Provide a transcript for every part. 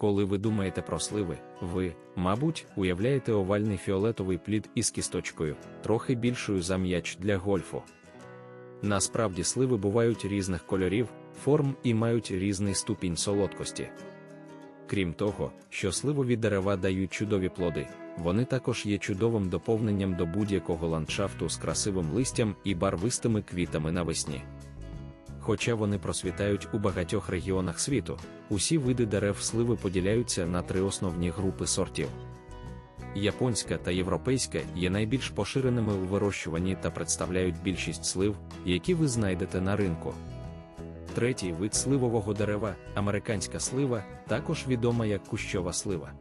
Коли ви думаєте про сливи, ви, мабуть, уявляєте овальний фіолетовий плід із кісточкою, трохи більшою за м'яч для гольфу. Насправді сливи бувають різних кольорів, форм і мають різний ступінь солодкості. Крім того, що сливові дерева дають чудові плоди, вони також є чудовим доповненням до будь-якого ландшафту з красивим листям і барвистими квітами навесні. Хоча вони просвітають у багатьох регіонах світу, усі види дерев сливи поділяються на три основні групи сортів. Японська та європейська є найбільш поширеними у вирощуванні та представляють більшість слив, які ви знайдете на ринку. Третій вид сливового дерева, американська слива, також відома як кущова слива.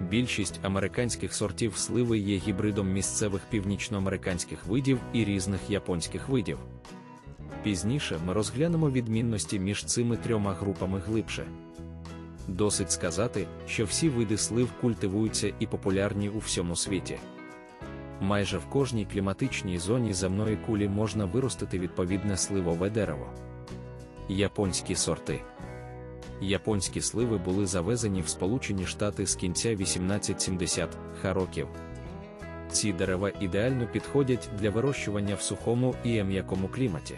Більшість американських сортів сливи є гібридом місцевих північноамериканських видів і різних японських видів. Пізніше ми розглянемо відмінності між цими трьома групами глибше. Досить сказати, що всі види слив культивуються і популярні у всьому світі. Майже в кожній кліматичній зоні земної кулі можна виростити відповідне сливове дерево. Японські сорти Японські сливи були завезені в Сполучені Штати з кінця 1870-х років. Ці дерева ідеально підходять для вирощування в сухому і м'якому кліматі.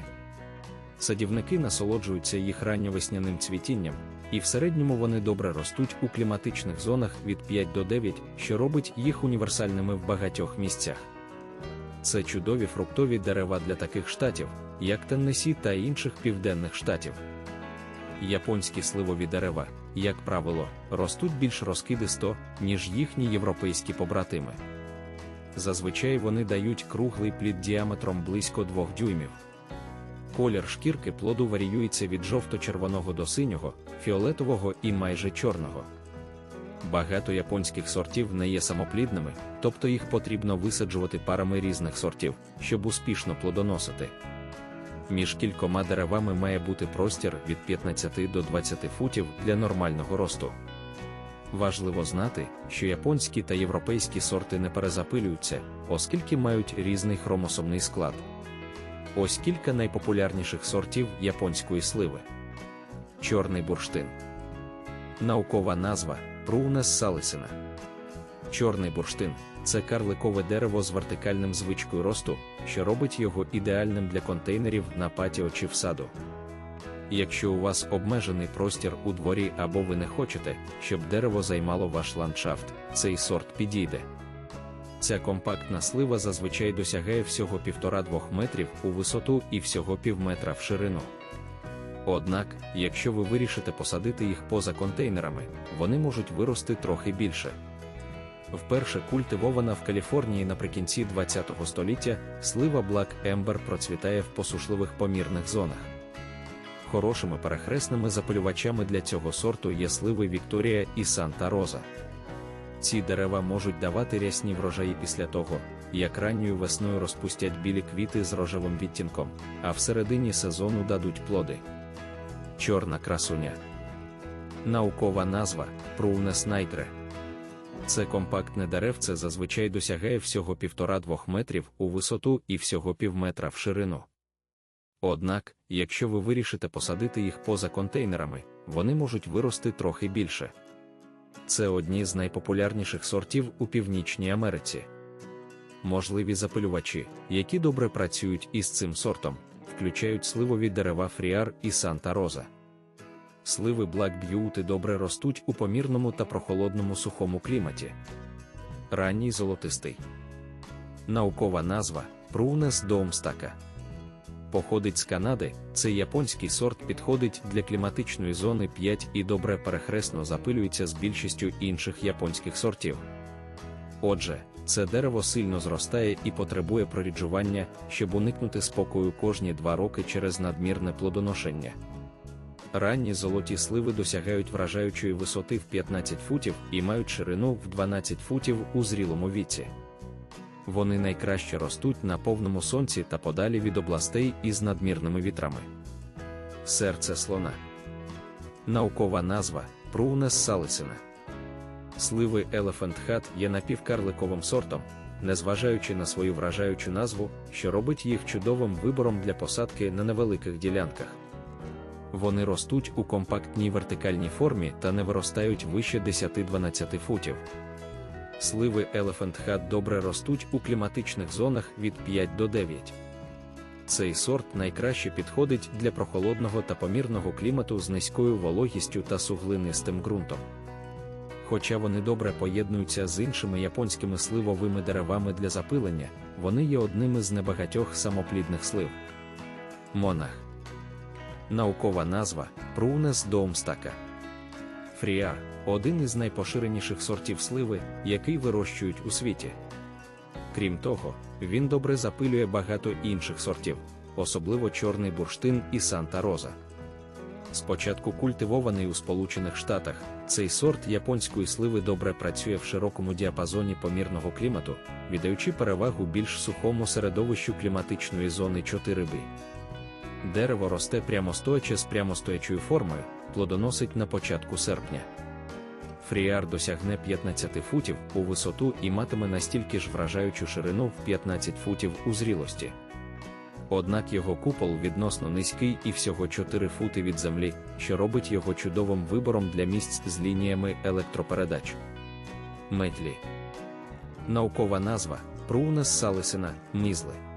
Садівники насолоджуються їх ранньовесняним цвітінням, і в середньому вони добре ростуть у кліматичних зонах від 5 до 9, що робить їх універсальними в багатьох місцях. Це чудові фруктові дерева для таких штатів, як Теннесі та інших південних штатів. Японські сливові дерева, як правило, ростуть більш розкидисто, ніж їхні європейські побратими. Зазвичай вони дають круглий плід діаметром близько 2 дюймів. Колір шкірки плоду варіюється від жовто-червоного до синього, фіолетового і майже чорного. Багато японських сортів не є самоплідними, тобто їх потрібно висаджувати парами різних сортів, щоб успішно плодоносити. Між кількома деревами має бути простір від 15 до 20 футів для нормального росту. Важливо знати, що японські та європейські сорти не перезапилюються, оскільки мають різний хромосомний склад. Ось кілька найпопулярніших сортів японської сливи. Чорний бурштин. Наукова назва Прунес салисина. Чорний бурштин це карликове дерево з вертикальним звичкою росту, що робить його ідеальним для контейнерів на патіо чи в саду. Якщо у вас обмежений простір у дворі або ви не хочете, щоб дерево займало ваш ландшафт, цей сорт підійде. Ця компактна слива зазвичай досягає всього 1,5-2 метрів у висоту і всього півметра в ширину. Однак, якщо ви вирішите посадити їх поза контейнерами, вони можуть вирости трохи більше. Вперше культивована в Каліфорнії наприкінці ХХ століття, слива Black Ember процвітає в посушливих помірних зонах. Хорошими перехресними запалювачами для цього сорту є сливи Вікторія і Санта Роза. Ці дерева можуть давати рясні врожаї після того, як ранньою весною розпустять білі квіти з рожевим відтінком, а в середині сезону дадуть плоди. Чорна красуня. Наукова назва Prunus nitre. Це компактне деревце зазвичай досягає всього 1,5-2 метрів у висоту і всього півметра в ширину. Однак, якщо ви вирішите посадити їх поза контейнерами, вони можуть вирости трохи більше. Це одні з найпопулярніших сортів у Північній Америці. Можливі запилювачі, які добре працюють із цим сортом, включають сливові дерева Фріар і Санта Роза. Сливи Black Beauty добре ростуть у помірному та прохолодному сухому кліматі. Ранній золотистий. Наукова назва Prunus domstaka. Походить з Канади, цей японський сорт підходить для кліматичної зони 5 і добре перехресно запилюється з більшістю інших японських сортів. Отже, це дерево сильно зростає і потребує проріджування, щоб уникнути спокою кожні два роки через надмірне плодоношення. Ранні золоті сливи досягають вражаючої висоти в 15 футів і мають ширину в 12 футів у зрілому віці. Вони найкраще ростуть на повному сонці та подалі від областей із надмірними вітрами. Серце слона. Наукова назва Prunus salicina. Сливи Elephant Hat є напівкарликовим сортом, незважаючи на свою вражаючу назву, що робить їх чудовим вибором для посадки на невеликих ділянках. Вони ростуть у компактній вертикальній формі та не виростають вище 10-12 футів. Сливи Elephant Hat добре ростуть у кліматичних зонах від 5 до 9. Цей сорт найкраще підходить для прохолодного та помірного клімату з низькою вологістю та суглинистим ґрунтом. Хоча вони добре поєднуються з іншими японськими сливовими деревами для запилення, вони є одними з небагатьох самоплідних слив. Монах. Наукова назва Прунес доумстака. Фріар один із найпоширеніших сортів сливи, який вирощують у світі. Крім того, він добре запилює багато інших сортів, особливо чорний бурштин і Санта Роза. Спочатку культивований у Сполучених Штатах, цей сорт японської сливи добре працює в широкому діапазоні помірного клімату, віддаючи перевагу більш сухому середовищу кліматичної зони 4B. Дерево росте прямостояче з прямостоячою формою, плодоносить на початку серпня. Фріар досягне 15 футів у висоту і матиме настільки ж вражаючу ширину в 15 футів у зрілості. Однак його купол відносно низький і всього 4 фути від землі, що робить його чудовим вибором для місць з лініями електропередач. Метлі. Наукова назва Прунес салисина мізли.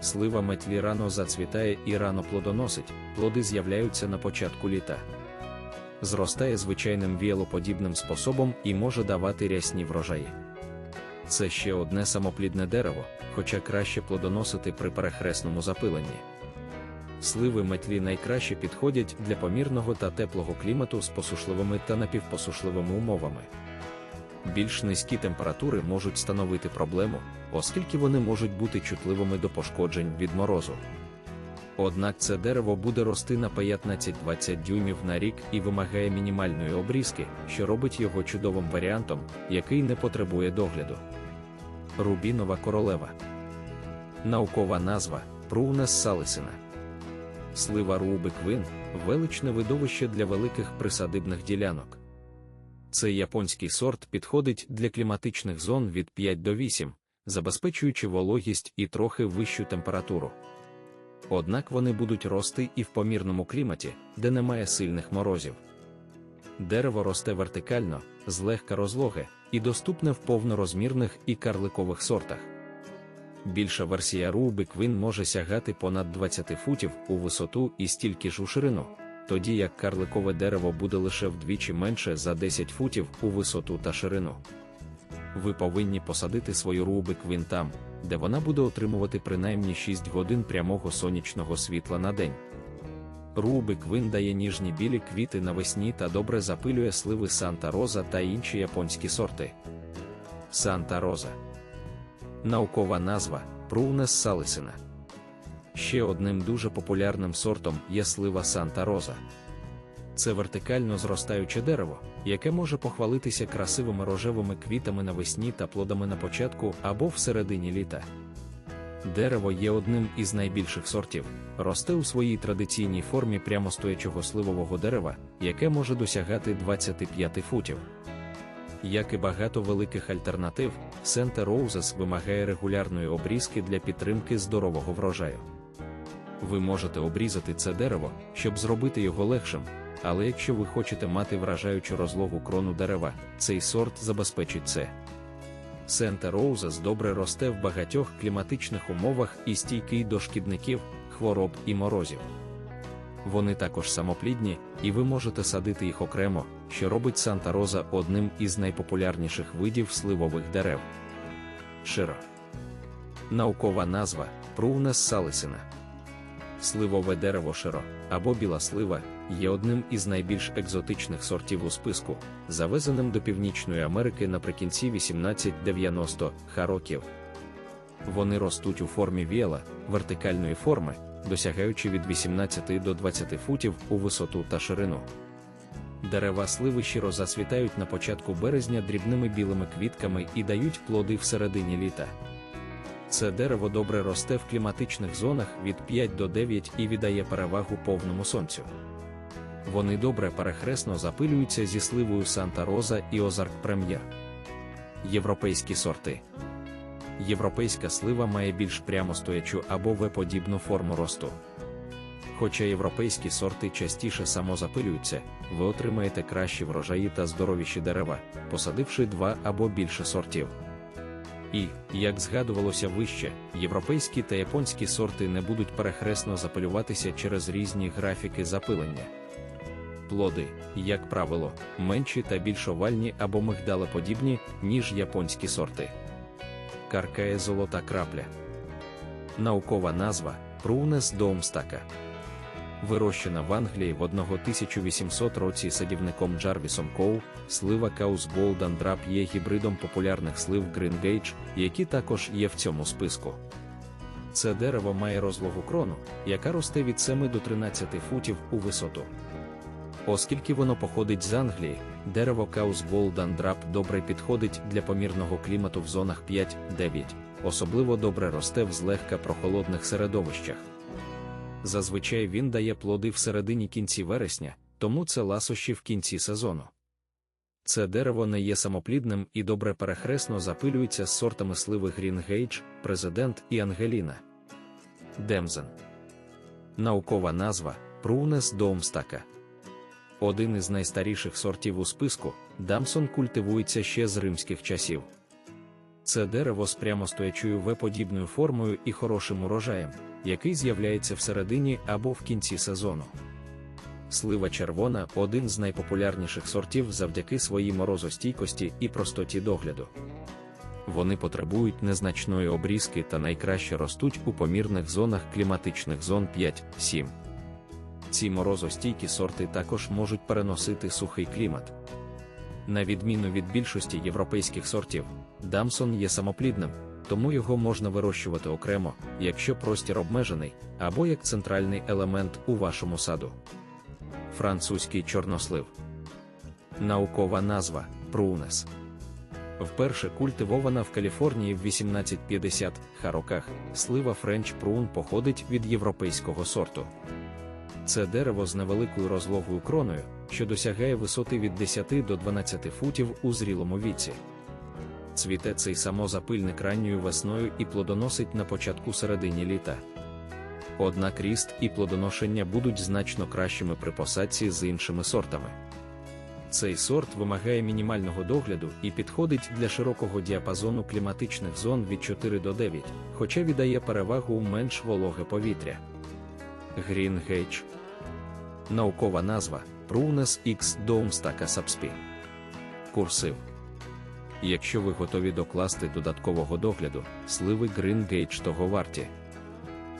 Слива метлі рано зацвітає і рано плодоносить, плоди з'являються на початку літа. Зростає звичайним віялоподібним способом і може давати рясні врожаї. Це ще одне самоплідне дерево, хоча краще плодоносити при перехресному запиленні. Сливи метлі найкраще підходять для помірного та теплого клімату з посушливими та напівпосушливими умовами. Більш низькі температури можуть становити проблему, оскільки вони можуть бути чутливими до пошкоджень від морозу. Однак це дерево буде рости на 15-20 дюймів на рік і вимагає мінімальної обрізки, що робить його чудовим варіантом, який не потребує догляду. Рубінова королева. Наукова назва Прунес салисина. Слива Рубик Вин величне видовище для великих присадибних ділянок. Цей японський сорт підходить для кліматичних зон від 5 до 8, забезпечуючи вологість і трохи вищу температуру. Однак вони будуть рости і в помірному кліматі, де немає сильних морозів. Дерево росте вертикально, злегка розлоге, і доступне в повнорозмірних і карликових сортах. Більша версія Rubik Win може сягати понад 20 футів у висоту і стільки ж у ширину, тоді як карликове дерево буде лише вдвічі менше за 10 футів у висоту та ширину. Ви повинні посадити свою Rubik Win там, де вона буде отримувати принаймні 6 годин прямого сонячного світла на день. Рубик Вин дає ніжні білі квіти навесні та добре запилює сливи Санта Роза та інші японські сорти. Санта Роза. Наукова назва Прунес салисина. Ще одним дуже популярним сортом є слива Санта Роза. Це вертикально зростаюче дерево, яке може похвалитися красивими рожевими квітами навесні та плодами на початку або всередині літа. Дерево є одним із найбільших сортів, росте у своїй традиційній формі прямостоячого сливового дерева, яке може досягати 25 футів. Як і багато великих альтернатив, Сенте Роузес вимагає регулярної обрізки для підтримки здорового врожаю. Ви можете обрізати це дерево, щоб зробити його легшим, але якщо ви хочете мати вражаючу розлогу крону дерева, цей сорт забезпечить це. Сента Роузес добре росте в багатьох кліматичних умовах і стійкий до шкідників, хвороб і морозів. Вони також самоплідні, і ви можете садити їх окремо, що робить Санта Роза одним із найпопулярніших видів сливових дерев. Широ. Наукова назва Прунес салисина. Сливове дерево широ або біла слива є одним із найбільш екзотичних сортів у списку, завезеним до Північної Америки наприкінці 1890 х років. Вони ростуть у формі віела, вертикальної форми, досягаючи від 18 до 20 футів у висоту та ширину. Дерева сливи щиро зацвітають на початку березня дрібними білими квітками і дають плоди всередині літа. Це дерево добре росте в кліматичних зонах від 5 до 9 і віддає перевагу повному сонцю. Вони добре перехресно запилюються зі сливою Санта Роза і Озарк Прем'єр. Європейські сорти. Європейська слива має більш прямостоячу або веподібну форму росту. Хоча європейські сорти частіше самозапилюються, ви отримаєте кращі врожаї та здоровіші дерева, посадивши два або більше сортів. І, як згадувалося вище, європейські та японські сорти не будуть перехресно запилюватися через різні графіки запилення. Плоди, як правило, менші та більш овальні або мигдалеподібні, ніж японські сорти. Каркає золота крапля. Наукова назва Прунес доумстака. Вирощена в Англії в 1800 році садівником Джарвісом Коу, слива Каус Голден Драп є гібридом популярних слив Грингейдж, які також є в цьому списку. Це дерево має розлогу крону, яка росте від 7 до 13 футів у висоту. Оскільки воно походить з Англії, дерево Каус Голден Драп добре підходить для помірного клімату в зонах 5-9, особливо добре росте в злегка прохолодних середовищах. Зазвичай він дає плоди в середині кінці вересня, тому це ласощі в кінці сезону. Це дерево не є самоплідним і добре перехресно запилюється з сортами сливи Грінгейдж, Президент і Ангеліна. Демзен. Наукова назва Прунес доумстака. Один із найстаріших сортів у списку, Дамсон культивується ще з римських часів. Це дерево з прямостоячою В-подібною формою і хорошим урожаєм, який з'являється всередині або в кінці сезону. Слива червона один з найпопулярніших сортів завдяки своїй морозостійкості і простоті догляду. Вони потребують незначної обрізки та найкраще ростуть у помірних зонах кліматичних зон 5-7. Ці морозостійкі сорти також можуть переносити сухий клімат. На відміну від більшості європейських сортів, Дамсон є самоплідним, тому його можна вирощувати окремо, якщо простір обмежений, або як центральний елемент у вашому саду. Французький чорнослив. Наукова назва Прунес. Вперше культивована в Каліфорнії в 1850 ха роках, слива Френч Прун походить від європейського сорту. Це дерево з невеликою розлогою кроною, що досягає висоти від 10 до 12 футів у зрілому віці. Цвіте цей самозапильник ранньою весною і плодоносить на початку середині літа. Однак ріст і плодоношення будуть значно кращими при посадці з іншими сортами. Цей сорт вимагає мінімального догляду і підходить для широкого діапазону кліматичних зон від 4 до 9, хоча віддає перевагу менш вологе повітря. Грінгейдж Наукова назва Prunus X Doomstaka Subspi. Курсив. Якщо ви готові докласти додаткового догляду, сливи Грингейдж того варті.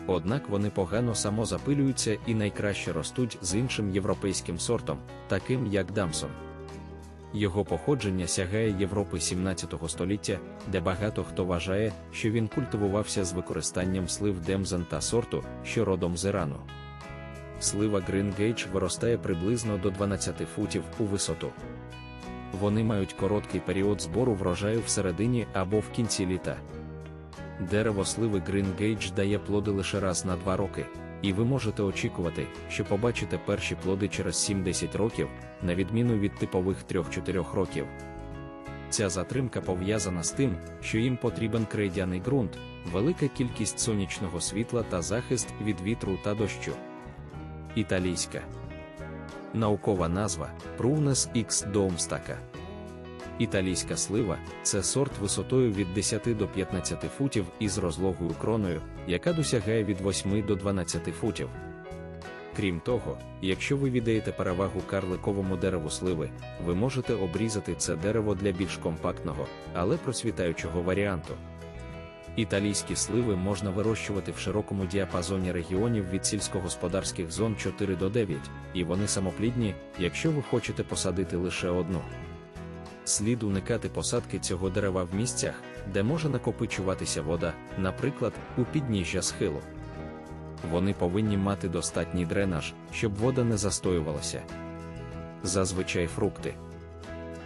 Однак вони погано самозапилюються і найкраще ростуть з іншим європейським сортом, таким як Дамсон. Його походження сягає Європи 17 століття, де багато хто вважає, що він культивувався з використанням слив Демзен та сорту, що родом з Ірану. Слива Грингейдж виростає приблизно до 12 футів у висоту. Вони мають короткий період збору врожаю всередині або в кінці літа. Дерево сливи Грингейдж дає плоди лише раз на два роки, і ви можете очікувати, що побачите перші плоди через 7-10 років, на відміну від типових 3-4 років. Ця затримка пов'язана з тим, що їм потрібен крейдяний ґрунт, велика кількість сонячного світла та захист від вітру та дощу. Італійська наукова назва Prunus X Doumstaka. Італійська слива це сорт висотою від 10 до 15 футів із розлогою кроною, яка досягає від 8 до 12 футів. Крім того, якщо ви віддаєте перевагу карликовому дереву сливи, ви можете обрізати це дерево для більш компактного, але процвітаючого варіанту. Італійські сливи можна вирощувати в широкому діапазоні регіонів від сільськогосподарських зон 4 до 9, і вони самоплідні, якщо ви хочете посадити лише одну. Слід уникати посадки цього дерева в місцях, де може накопичуватися вода, наприклад, у підніжжя схилу. Вони повинні мати достатній дренаж, щоб вода не застоювалася. Зазвичай фрукти,